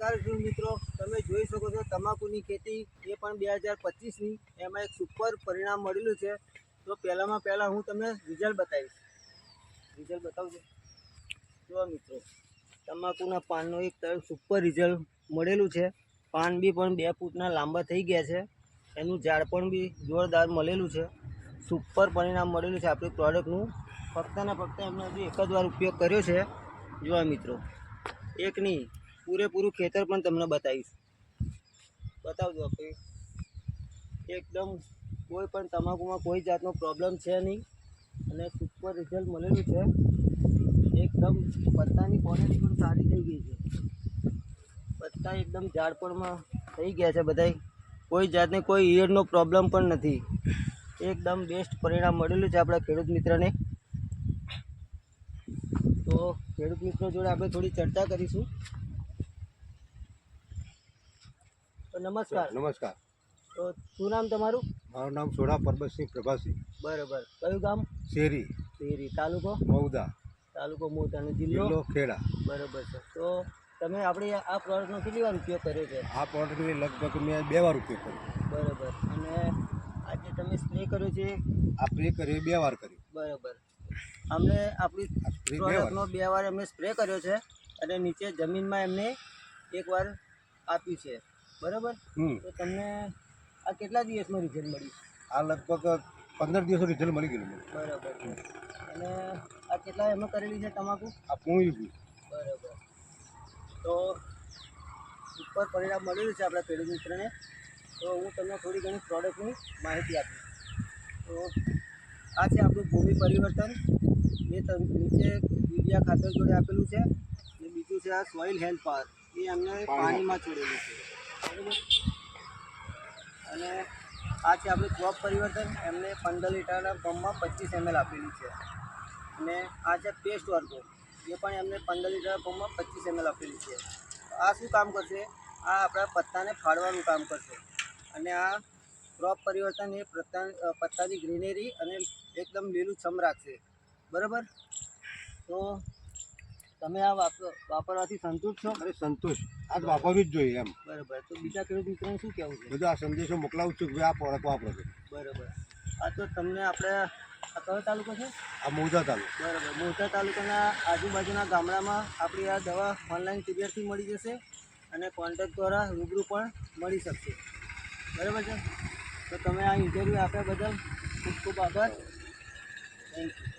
નમસ્કાર મિત્રો, તમે જોઈ શકો છો તમાકુની ખેતી એ પણ બે હજાર પચીસની, એમાં એક સુપર પરિણામ મળેલું છે. તો પહેલાંમાં પહેલાં હું તમને રિઝલ્ટ બતાવીશ. રિઝલ્ટ બતાવજો. જો મિત્રો, તમાકુના પાનનો એક તરફ સુપર રિઝલ્ટ મળેલું છે. પાન બી પણ બે ફૂટના લાંબા થઈ ગયા છે. એનું ઝાડ પણ બી જોરદાર મળેલું છે. સુપર પરિણામ મળેલું છે આપણી પ્રોડક્ટનું. ફક્ત ને ફક્ત એમને હજુ એક જ વાર ઉપયોગ કર્યો છે. જોવા મિત્રો એક નહીં પૂરેપૂરું ખેતર પણ તમને બતાવીશ. બતાવજો આપણે એકદમ કોઈ પણ તમાકુમાં કોઈ જાતનો પ્રોબ્લેમ છે નહીં. અને સુપર રિઝલ્ટ મળેલું છે. એકદમ પત્તાની ક્વોલિટી પણ સારી થઈ ગઈ છે. પત્તા એકદમ ઝાડપણમાં થઈ ગયા છે બધાય. કોઈ જાતને કોઈ ઈયળનો પ્રોબ્લેમ પણ નથી. એકદમ બેસ્ટ પરિણામ મળેલું છે આપણા ખેડૂત મિત્રને. તો ખેડૂત મિત્રો જોડે આપણે થોડી ચર્ચા કરીશું. તો નમસ્કાર. નમસ્કાર. તો શું નામ તમારું? મારું નામ સોડા પરબતસિંહ પ્રભાસિંહ બરાબર. કયું ગામ? શેરી. શેરી. તાલુકો? મૌદા તાલુકો મોટાનો અને જિલ્લો? ખેડા. બરાબર છે તો તમે આપણે આ પ્રોડક્ટનો કેટલી વાર ઉપયોગ કર્યો છે? આ પ્રોડક્ટની લગભગ મેં બે વાર ઉપયોગ કર્યો. બરાબર. અને આજે તમે સ્પ્રે કર્યો છે? આ સ્પ્રે કર્યો બે વાર કર્યો. બરાબર. અમને આપણી પ્રોડક્ટનો બે વાર એમને સ્પ્રે કર્યો છે અને નીચે જમીનમાં એમને એકવાર આપ્યું છે. બરાબર? તો તમને આ કેટલા દિવસમાં રિઝલ્ટ મળ્યું આ લગભગ પંદર દિવસનું રિઝલ્ટ મળી ગયેલું બરાબર. અને આ કેટલા એમાં કરેલી છે તમાકુ? આ પૂણી બરાબર. તો ઉપર પરિણામ મળેલું છે આપણા ખેડૂત મિત્રને. તો હું તમને થોડી ઘણી પ્રોડક્ટની માહિતી આપીશ. તો આ છે આપણું ભૂમિ પરિવર્તન. એ નીચે યુરિયા ખાતર જોડે આપેલું છે. અને બીજું છે આ સોઇલ હેલ્થ પાવર એ અમને પાણીમાં છોડેલું છે. અને આ છે આપણું ક્રોપ પરિવર્તન. એમને પંદર લીટરના પંપમાં પચીસ એમએલ આપેલું છે. અને આ છે પેસ્ટ વર્ગો એ પણ એમને પંદર લીટરના પંપમાં પચીસ એમએલ આપેલી છે. આ શું કામ કરશે? આ આપણા પત્તાને ફાડવાનું કામ કરશે. અને આ ક્રોપ પરિવર્તન એ પત્તા પત્તાની ગ્રીનરી અને એકદમ લીલું છમ રાખશે. બરાબર? તો તમે આ વાપ- વાપરવાથી સંતુષ્ટ છો? અરે સંતોષ આ વાપરવું જ જોઈએ એમ. બરાબર. તો બીજા ખેડૂત મિત્રોને શું કહેવું છે? બધું આ સંદેશો મોકલાવું છું કે આ પ્રોડક્ટ વાપરો છો. બરાબર. આ તો તમને આપણે આ કયો તાલુકો છે? આ મોજા તાલુકો. બરાબર. મોજા તાલુકાના આજુબાજુના ગામડામાં આપણી આ દવા ઓનલાઈન કુરિયરથી મળી જશે અને કોન્ટેક્ટ દ્વારા રૂબરૂ પણ મળી શકશે. બરાબર છે? તો તમે આ ઇન્ટરવ્યૂ આપ્યા બદલ ખૂબ ખૂબ આભાર. Thank you